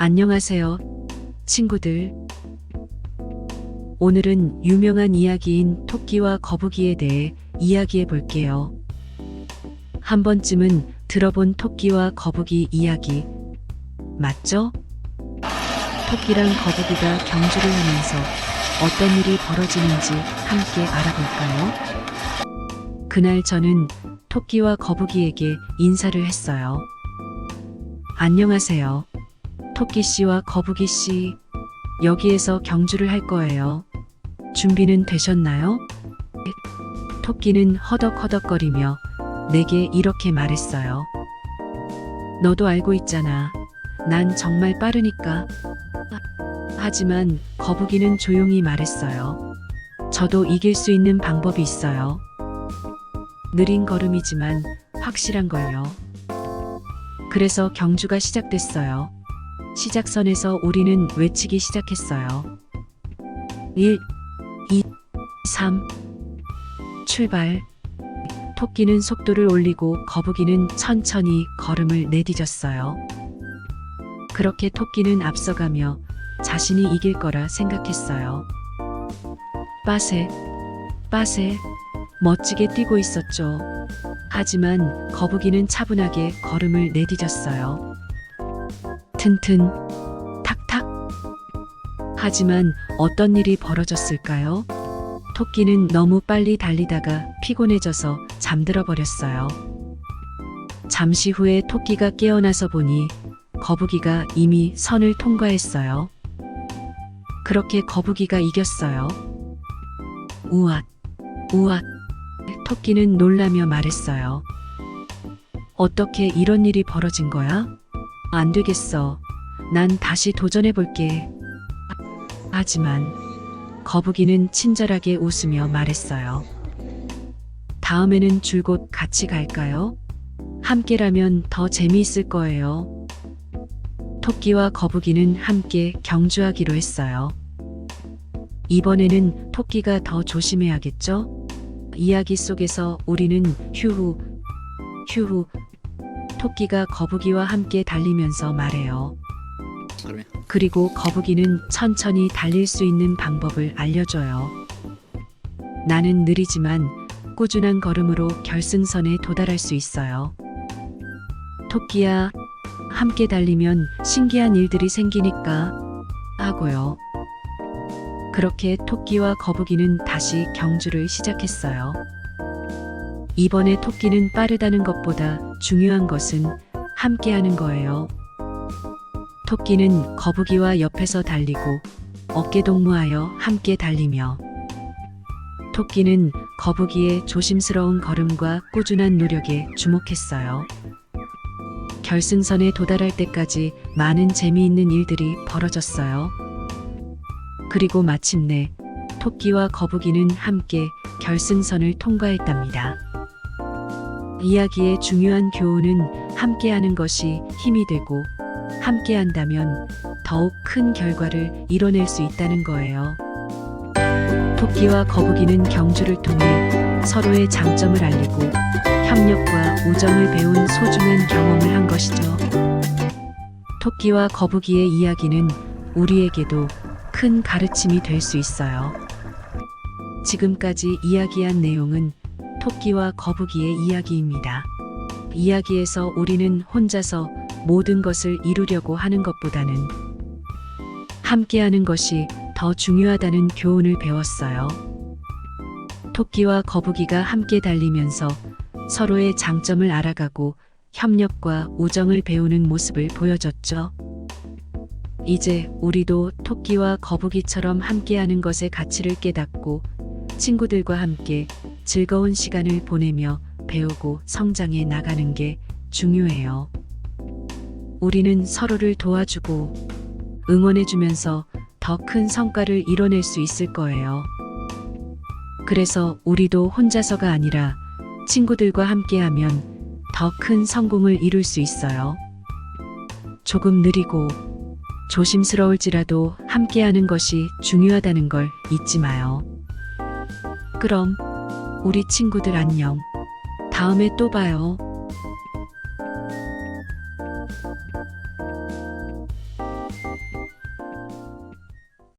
안녕하세요, 친구들. 오늘은 유명한 이야기인 토끼와 거북이에 대해 이야기해 볼게요. 한 번쯤은 들어본 토끼와 거북이 이야기, 맞죠? 토끼랑 거북이가 경주를 하면서 어떤 일이 벌어지는지 함께 알아볼까요? 그날 저는 토끼와 거북이에게 인사를 했어요. 안녕하세요. 토끼 씨와 거북이 씨, 여기에서 경주를 할 거예요. 준비는 되셨나요? 토끼는 허덕허덕거리며 내게 이렇게 말했어요. 너도 알고 있잖아. 난 정말 빠르니까. 하지만 거북이는 조용히 말했어요. 저도 이길 수 있는 방법이 있어요. 느린 걸음이지만 확실한 걸요. 그래서 경주가 시작됐어요. 시작선에서 우리는 외치기 시작했어요. 1, 2, 3. 출발. 토끼는 속도를 올리고 거북이는 천천히 걸음을 내디뎠어요. 그렇게 토끼는 앞서가며 자신이 이길 거라 생각했어요. 빠세, 빠세, 멋지게 뛰고 있었죠. 하지만 거북이는 차분하게 걸음을 내디뎠어요. 튼튼, 탁탁. 하지만 어떤 일이 벌어졌을까요? 토끼는 너무 빨리 달리다가 피곤해져서 잠들어 버렸어요. 잠시 후에 토끼가 깨어나서 보니 거북이가 이미 선을 통과했어요. 그렇게 거북이가 이겼어요. 우앗, 우앗. 토끼는 놀라며 말했어요. 어떻게 이런 일이 벌어진 거야? 안 되겠어. 난 다시 도전해 볼게. 하지만 거북이는 친절하게 웃으며 말했어요. 다음에는 줄곧 같이 갈까요? 함께라면 더 재미있을 거예요. 토끼와 거북이는 함께 경주하기로 했어요. 이번에는 토끼가 더 조심해야겠죠? 이야기 속에서 우리는 휴후, 휴후, 토끼가 거북이와 함께 달리면서 말해요. 그러면 그리고 거북이는 천천히 달릴 수 있는 방법을 알려줘요. 나는 느리지만 꾸준한 걸음으로 결승선에 도달할 수 있어요. 토끼야, 함께 달리면 신기한 일들이 생기니까 하고요. 그렇게 토끼와 거북이는 다시 경주를 시작했어요. 이번에 토끼는 빠르다는 것보다 중요한 것은 함께하는 거예요. 토끼는 거북이와 옆에서 달리고 어깨 동무하여 함께 달리며 토끼는 거북이의 조심스러운 걸음과 꾸준한 노력에 주목했어요. 결승선에 도달할 때까지 많은 재미있는 일들이 벌어졌어요. 그리고 마침내 토끼와 거북이는 함께 결승선을 통과했답니다. 이야기의 중요한 교훈은 함께하는 것이 힘이 되고 함께한다면 더욱 큰 결과를 이뤄낼 수 있다는 거예요. 토끼와 거북이는 경주를 통해 서로의 장점을 알리고 협력과 우정을 배운 소중한 경험을 한 것이죠. 토끼와 거북이의 이야기는 우리에게도 큰 가르침이 될 수 있어요. 지금까지 이야기한 내용은 토끼와 거북이의 이야기입니다. 이야기에서 우리는 혼자서 모든 것을 이루려고 하는 것보다는 함께하는 것이 더 중요하다는 교훈을 배웠어요. 토끼와 거북이가 함께 달리면서 서로의 장점을 알아가고 협력과 우정을 배우는 모습을 보여줬죠. 이제 우리도 토끼와 거북이처럼 함께하는 것의 가치를 깨닫고 친구들과 함께 즐거운 시간을 보내며 배우고 성장해 나가는 게 중요해요. 우리는 서로를 도와주고 응원해주면서 더 큰 성과를 이뤄낼 수 있을 거예요. 그래서 우리도 혼자서가 아니라 친구들과 함께하면 더 큰 성공을 이룰 수 있어요. 조금 느리고 조심스러울지라도 함께하는 것이 중요하다는 걸 잊지 마요. 그럼 우리 친구들 안녕. 다음에 또 봐요.